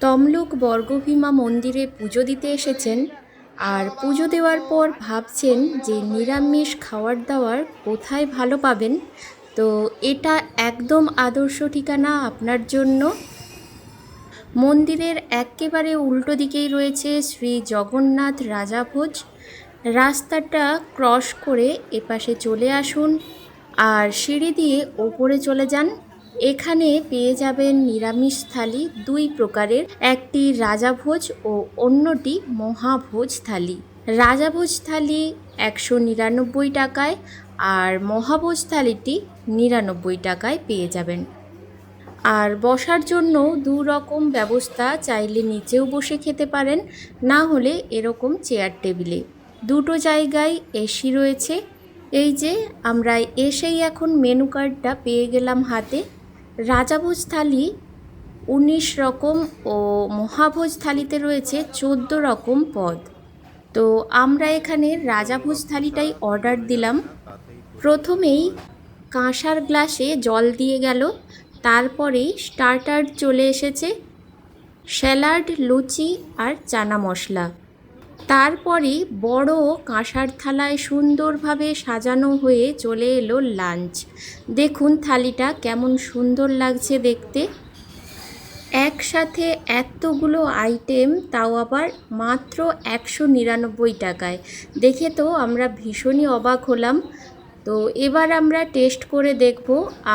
তমলুক বর্গভীমা মন্দিরে পুজো দিতে এসেছেন আর পুজো দেওয়ার পর ভাবছেন যে নিরামিষ খাওয়ার দাওয়ার কোথায় ভালো পাবেন। তো এটা একদম আদর্শ ঠিকানা আপনার জন্য। মন্দিরের একেবারে উল্টো দিকেই রয়েছে শ্রী জগন্নাথ রাজাভোজ রাস্তাটা ক্রস করে এপাশে চলে আসুন আর সিঁড়ি দিয়ে ওপরে চলে যান। এখানে পেয়ে যাবেন নিরামিষ থালি, দুই প্রকারের, একটি রাজাভোজ ও অন্যটি মহাভোজ থালি। রাজাভোজ থালি একশো নিরানব্বই টাকায় আর মহাভোজ থালিটি নিরানব্বই টাকায় পেয়ে যাবেন। আর বসার জন্য দু রকম ব্যবস্থা চাইলে নিচেও বসে খেতে পারেন, না হলে এরকম চেয়ার টেবিলে। দুটো জায়গায় এসি রয়েছে। এই যে আমরা এসেই এখন মেনু কার্ডটা পেয়ে গেলাম হাতে। রাজাভোজ থালি উনিশ রকম ও মহাভোজ থালিতে রয়েছে চোদ্দ রকম পদ। তো আমরা এখানে রাজাভোজ থালিটাই অর্ডার দিলাম। প্রথমেই কাঁসার গ্লাসে জল দিয়ে গেল তারপরেই স্টার্টার চলে এসেছে, স্যালাড, লুচি আর চানা মশলা। তারপরে বড় কাঁসার থালায় সুন্দরভাবে সাজানো হয়ে চলে এলো লাঞ্চ। দেখুন থালিটা কেমন সুন্দর লাগছে দেখতে। একসাথে এতগুলো আইটেম, তাও আবার মাত্র একশো নিরানব্বই টাকায়। দেখে তো আমরা ভীষণই অবাক হলাম। তো এবার আমরা টেস্ট করে দেখব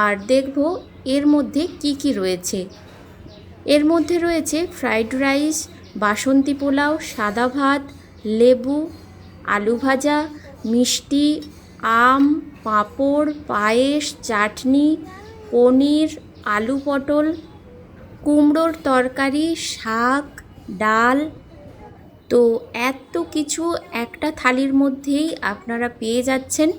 আর দেখব এর মধ্যে কি কি রয়েছে। এর মধ্যে রয়েছে ফ্রাইড রাইস, বাসন্তী পোলাও, সাদা ভাত লেবু, আলু ভাজা, মিষ্টি, আম, পাঁপড়, পায়েস, চাটনি, পনির, আলু পটল, কুমড়োর তরকারি, শাক, ডাল। তো এত কিছু একটা থালির মধ্যেই আপনারা পেয়ে যাচ্ছেন।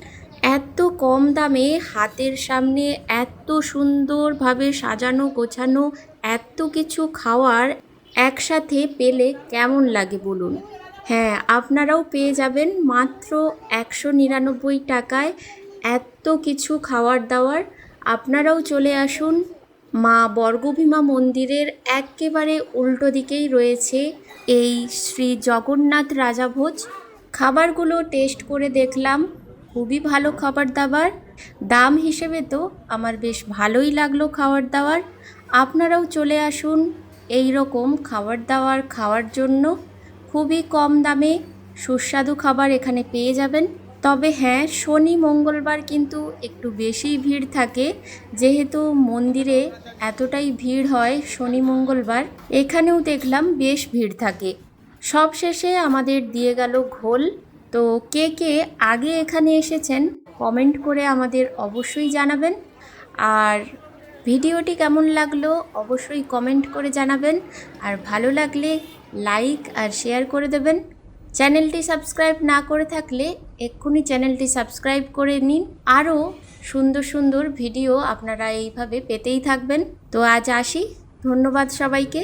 এত কম দামে হাতের সামনে এত সুন্দরভাবে সাজানো, গোছানো, এত কিছু খাওয়ার একসাথে পেলে কেমন লাগে বলুন? হ্যাঁ আপনারাও পেয়ে যাবেন মাত্র একশো নিরানব্বই টাকায় এত কিছু খাওয়ার দাওয়ার। আপনারাও চলে আসুন। মা বর্গভীমা মন্দিরের একেবারে উল্টো দিকেই রয়েছে এই শ্রী জগন্নাথ রাজাভোজ। খাবারগুলো টেস্ট করে দেখলাম, খুবই ভালো খাবার দাবার। দাম হিসেবে তো আমার বেশ ভালোই লাগল খাবার দাবার আপনারাও চলে আসুন এই রকম খাবার দাবার খাওয়ার জন্য। খুবই কম দামে সুস্বাদু খাবার এখানে পেয়ে যাবেন। তবে হ্যাঁ শনি মঙ্গলবার কিন্তু একটু বেশি ভিড় থাকে। যেহেতু মন্দিরে এতটাই ভিড় হয় শনি মঙ্গলবার, এখানেও দেখলাম বেশ ভিড় থাকে। সব শেষে আমাদের দিয়ে গেল ঘোল। তো কে কে আগে এখানে এসেছেন, কমেন্ট করে আমাদের অবশ্যই জানাবেন। আর ভিডিওটি কেমন লাগল অবশ্যই কমেন্ট করে জানাবেন। আর ভালো লাগলে লাইক আর শেয়ার করে দেবেন। চ্যানেলটি সাবস্ক্রাইব না করে থাকলে এক্ষুনি চ্যানেলটি সাবস্ক্রাইব করে নিন। আরও সুন্দর সুন্দর ভিডিও আপনারা এইভাবে পেতেই থাকবেন। তো আজ আসি। ধন্যবাদ সবাইকে।